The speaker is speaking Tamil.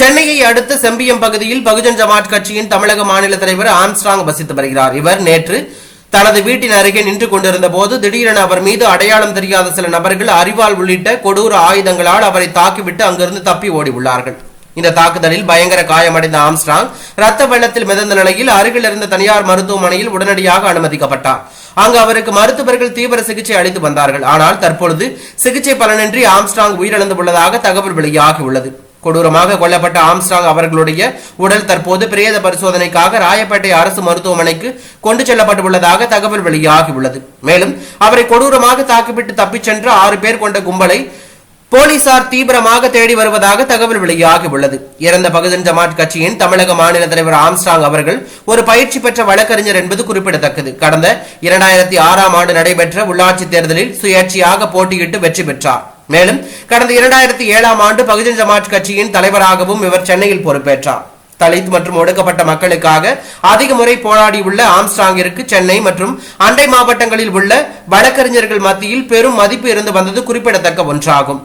சென்னையை அடுத்த செம்பியம் பகுதியில் பகுஜன் ஜமாத் கட்சியின் தமிழக மாநில தலைவர் ஆம்ஸ்ட்ராங் வசித்து வருகிறார். இவர் நேற்று தனது வீட்டின் அருகே நின்று கொண்டிருந்த போது திடீரென அவர் மீது அடையாளம் தெரியாத சில நபர்கள் அறிவால் உள்ளிட்ட கொடூர ஆயுதங்களால் அவரை தாக்கிவிட்டு அங்கிருந்து தப்பி ஓடி உள்ளார்கள் இந்த தாக்குதலில் பயங்கர காயமடைந்த ஆம்ஸ்ட்ராங் ரத்த வெள்ளத்தில் மிதந்த நிலையில் அருகில் இருந்த தனியார் மருத்துவமனையில் உடனடியாக அனுமதிக்கப்பட்டார். அங்கு அவருக்கு மருத்துவர்கள் தீவிர சிகிச்சை அளித்து வந்தார்கள். ஆனால் தற்பொழுது சிகிச்சை பலனின்றி ஆம்ஸ்ட்ராங் உயிரிழந்துள்ளதாக தகவல் வெளியாகியுள்ளது கொடூரமாக கொல்லப்பட்ட ஆம்ஸ்டாங் அவர்களுடைய உடல் தற்போது பிரேத பரிசோதனைக்காக ராயப்பேட்டை அரசு மருத்துவமனைக்கு கொண்டு செல்லப்பட்டுள்ளதாக தகவல் வெளியாகியுள்ளது. மேலும் அவரை கொடூரமாக தாக்கிவிட்டு தப்பிச் சென்ற ஆறு பேர் கொண்ட கும்பலை போலீசார் தீவிரமாக தேடி வருவதாக தகவல் வெளியாகியுள்ளது. இறந்த பகுஜன் ஜமாத் கட்சியின் தமிழக மாநில தலைவர் ஆம்ஸ்டாங் அவர்கள் ஒரு பயிற்சி பெற்ற வழக்கறிஞர் என்பது குறிப்பிடத்தக்கது. கடந்த இரண்டாயிரத்தி ஆறாம் ஆண்டு நடைபெற்ற உள்ளாட்சி தேர்தலில் சுயேட்சையாக போட்டியிட்டு வெற்றி பெற்றார். மேலும் கடந்த இரண்டாயிரத்தி ஏழாம் ஆண்டு பகுஜன் சமாஜ் கட்சியின் தலைவராகவும் இவர் சென்னையில் பொறுப்பேற்றார். தலித் மற்றும் ஒடுக்கப்பட்ட மக்களுக்காக அதிக முறை போராடியுள்ள ஆம்ஸ்டாங்கிற்கு சென்னை மற்றும் அண்டை மாவட்டங்களில் உள்ள வழக்கறிஞர்கள் மத்தியில் பெரும் மதிப்பு இருந்து வந்தது குறிப்பிடத்தக்க ஒன்றாகும்.